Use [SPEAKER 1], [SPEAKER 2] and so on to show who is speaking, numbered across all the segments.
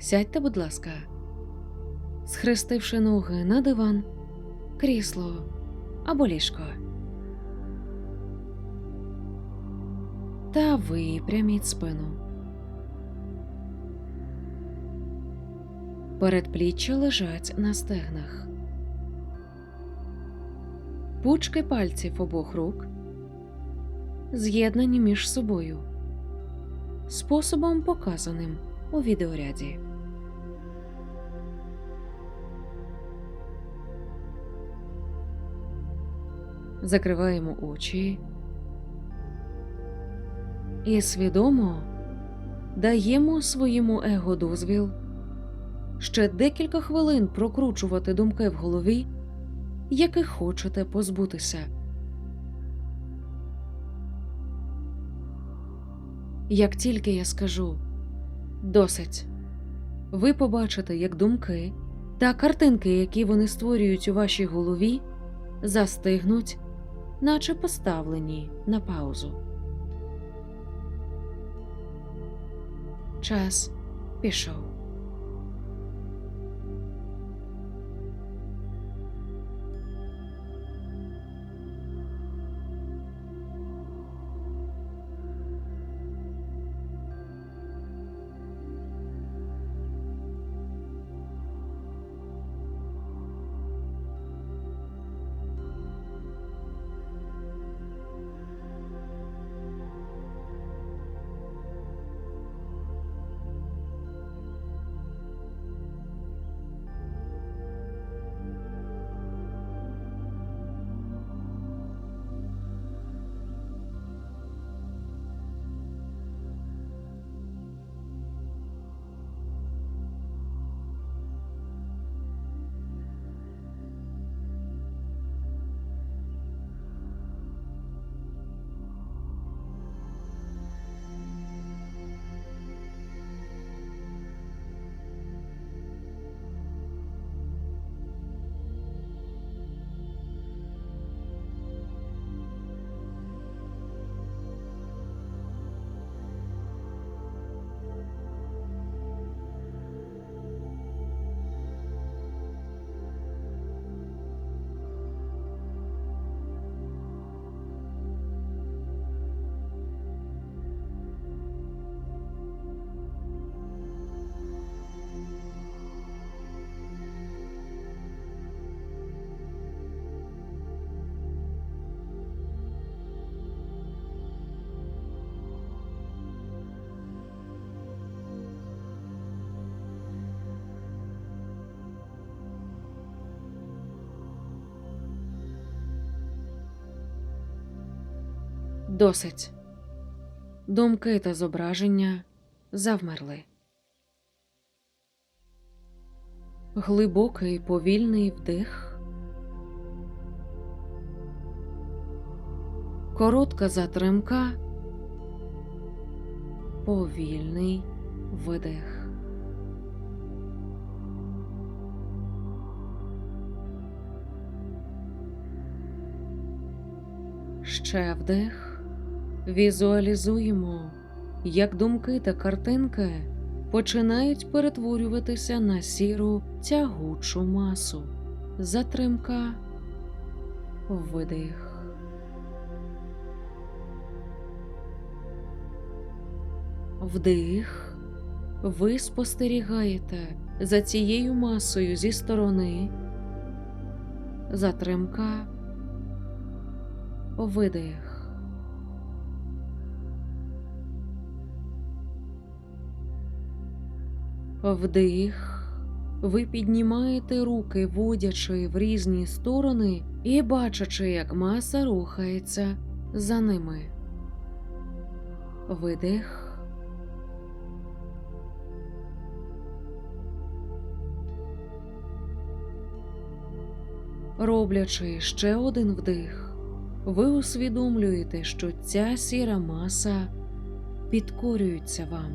[SPEAKER 1] Сядьте, будь ласка, схрестивши ноги на диван, крісло або ліжко. Та випряміть спину. Передпліччя лежать на стегнах. Пучки пальців обох рук з'єднані між собою способом, показаним у відеоряді. Закриваємо очі і свідомо даємо своєму его дозвіл ще декілька хвилин прокручувати думки в голові, яких хочете позбутися. Як тільки я скажу досить, ви побачите, як думки та картинки, які вони створюють у вашій голові, застигнуть, наче поставлені на паузу. Час пішов. Досить. Думки та зображення завмерли. Глибокий повільний вдих. Коротка затримка. Повільний видих. Ще вдих. Візуалізуємо, як думки та картинки починають перетворюватися на сіру тягучу масу. Затримка, видих. Вдих. Ви спостерігаєте за цією масою зі сторони. Затримка, видих. Вдих. Ви піднімаєте руки, водячи в різні сторони і бачачи, як маса рухається за ними. Видих. Роблячи ще один вдих, ви усвідомлюєте, що ця сіра маса підкорюється вам.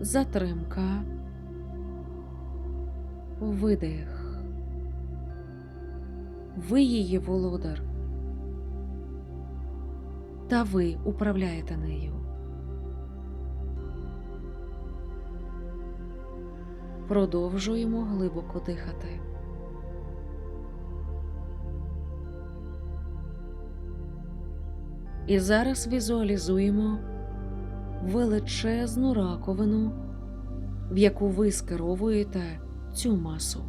[SPEAKER 1] Затримка, видих. Ви її володар. Та ви управляєте нею. Продовжуємо глибоко дихати. І зараз візуалізуємо величезну раковину, в яку ви скеровуєте цю масу.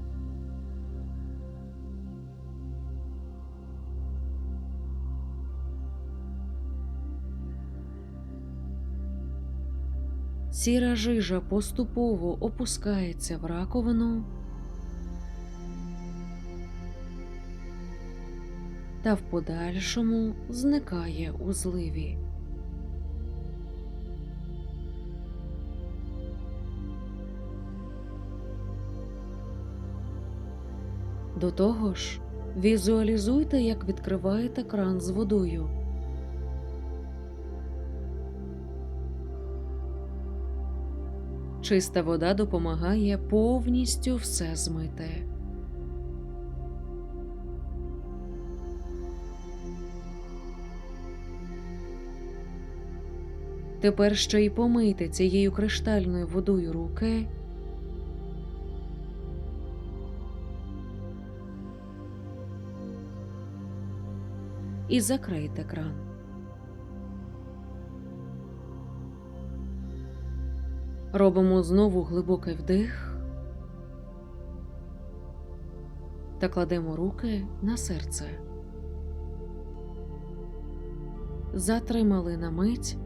[SPEAKER 1] Сіра жижа поступово опускається в раковину та в подальшому зникає у зливі. До того ж, візуалізуйте, як відкриваєте кран з водою. Чиста вода допомагає повністю все змити. Тепер ще й помийте цією криштальною водою руки. І закрийте кран. Робимо знову глибокий вдих та кладемо руки на серце. Затримали на мить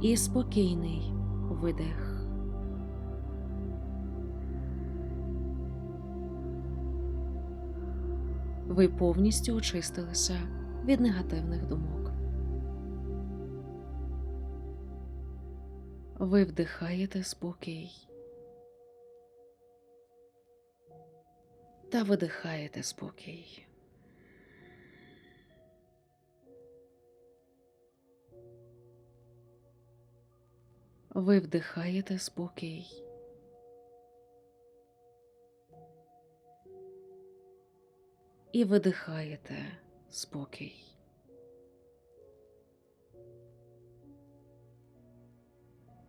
[SPEAKER 1] і спокійний видих. Ви повністю очистилися від негативних думок. Ви вдихаєте спокій та видихаєте спокій. Ви вдихаєте спокій. І видихаєте спокій.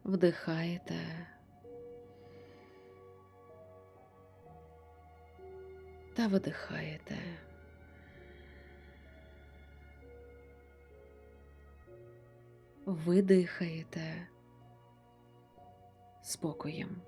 [SPEAKER 1] Вдихаєте. Та видихаєте. Видихаєте спокоєм.